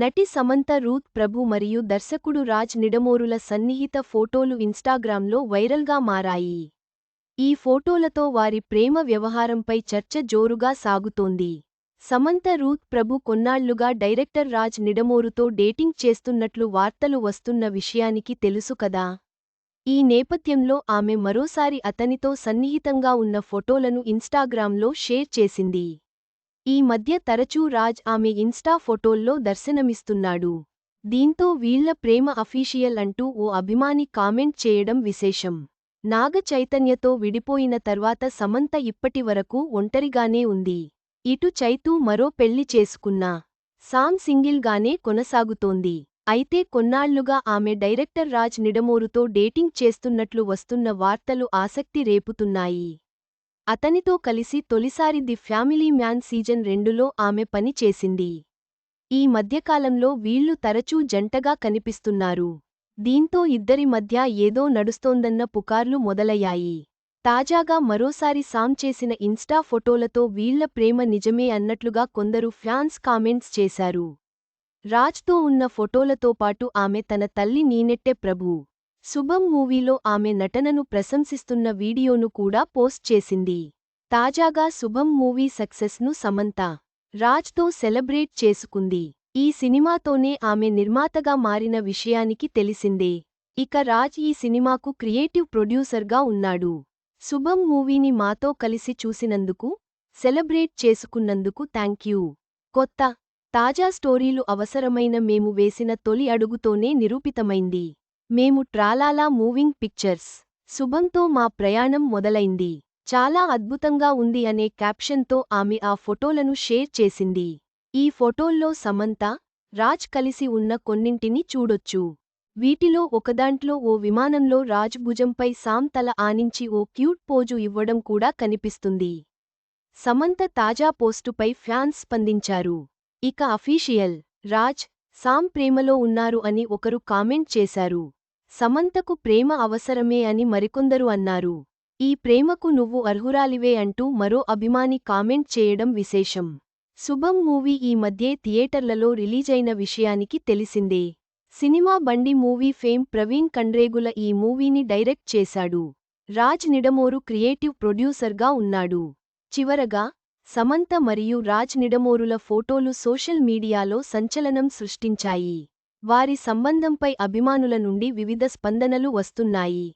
నటి సమంత రూత్ ప్రభు మరియు దర్శకుడు రాజ్ నిడమోరుల సన్నిహిత ఫోటోలు ఇన్స్టాగ్రామ్లో వైరల్గా మారాయి. ఈ ఫోటోలతో వారి ప్రేమ వ్యవహారంపై చర్చ జోరుగా సాగుతోంది. సమంత రూత్ ప్రభు కొన్నాళ్ళుగా డైరెక్టర్ రాజ్ నిడమోరుతో డేటింగ్ చేస్తున్నట్లు వార్తలు వస్తున్న విషయానికి తెలుసు కదా. ఈ నేపథ్యంలో ఆమె మరోసారి అతనితో సన్నిహితంగా ఉన్న ఫోటోలను ఇన్స్టాగ్రామ్లో షేర్ చేసింది. ఈ మధ్య తరచూ రాజ్ ఆమె ఇన్స్టా ఫోటోల్లో దర్శనమిస్తున్నాడు. దీంతో వీళ్ళ ప్రేమ అఫీషియల్ అంటూ ఓ అభిమాని కామెంట్ చేయడం విశేషం. నాగ చైతన్యతో విడిపోయిన తర్వాత సమంత ఇప్పటి వరకు ఒంటరిగానే ఉంది. ఇటు చైతూ మరో పెళ్ళి చేసుకున్నా సామ్ సింగిల్గానే కొనసాగుతోంది. అయితే కొన్నాళ్ళుగా ఆమె డైరెక్టర్ రాజ్ నిడమోరుతో డేటింగ్ చేస్తున్నట్లు వస్తున్న వార్తలు ఆసక్తి రేపుతున్నాయి. అతనితో కలిసి తొలిసారి ది ఫ్యామిలీ మ్యాన్ సీజన్ రెండులో ఆమె పని చేసింది. ఈ మధ్యకాలంలో వీళ్ళు తరచూ జంటగా కనిపిస్తున్నారు. దీంతో ఇద్దరి మధ్య ఏదో నడుస్తోందన్న పుకార్లు మొదలయ్యాయి. తాజాగా మరోసారి సామ్ చేసిన ఇన్స్టా ఫోటోలతో వీళ్ళ ప్రేమ నిజమే అన్నట్లుగా కొందరు ఫ్యాన్స్ కామెంట్స్ చేశారు. రాజ్తో ఉన్న ఫోటోలతో పాటు ఆమె తన తల్లి నీనెట్టె ప్రభు. శుభం మూవీలో ఆమె నటనను ప్రశంసిస్తున్న వీడియోను కూడా పోస్ట్ చేసింది. తాజాగా శుభం మూవీ సక్సెస్ను సమంత రాజ్తో సెలబ్రేట్ చేసుకుంది. ఈ సినిమాతోనే ఆమె నిర్మాతగా మారిన విషయానికి తెలిసిందే. ఇక రాజ్ ఈ సినిమాకు క్రియేటివ్ ప్రొడ్యూసర్గా ఉన్నాడు. శుభం మూవీని మాతో కలిసి చూసినందుకు సెలబ్రేట్ చేసుకున్నందుకు థ్యాంక్యూ కొత్త తాజా స్టోరీలు అవసరమైన మేము వేసిన తొలి అడుగుతోనే నిరూపితమైంది. మేము ట్రాలాలా మూవింగ్ పిక్చర్స్. శుభంతో మా ప్రయాణం మొదలైంది. చాలా అద్భుతంగా ఉంది అనే క్యాప్షన్తో ఆమె ఆ ఫోటోలను షేర్ చేసింది. ఈ ఫోటోల్లో సమంత రాజ్ కలిసి ఉన్న కొన్నింటిని చూడొచ్చు. వీటిలో ఒకదాంట్లో ఓ విమానంలో రాజ్ భుజంపై సామ్ తల ఆనించి ఓ క్యూట్ పోజు ఇవ్వడం కూడా కనిపిస్తుంది. సమంత తాజా పోస్టుపై ఫ్యాన్స్ స్పందించారు. ఇక అఫీషియల్ రాజ్ సామ్ ప్రేమలో ఉన్నారు అని ఒకరు కామెంట్ చేశారు. సమంతకు ప్రేమ అవసరమే అని మరికొందరు అన్నారు. ఈ ప్రేమకు నువ్వు అర్హురాలివే అంటూ మరో అభిమాని కామెంట్ చేయడం విశేషం. శుభం మూవీ ఈ మధ్యే థియేటర్లలో రిలీజైన విషయానికి తెలిసిందే. సినిమా బండి మూవీ ఫేమ్ ప్రవీణ్ కండ్రేగుల ఈ మూవీని డైరెక్ట్ చేశాడు. రాజ్ నిడమోరు క్రియేటివ్ ప్రొడ్యూసర్గా ఉన్నాడు. చివరగా సమంత మరియు రాజ్ నిడమోరుల ఫోటోలు సోషల్ మీడియాలో సంచలనం సృష్టించాయి. వారి సంబంధంపై అభిమానుల నుండి వివిధ స్పందనలు వస్తున్నాయి.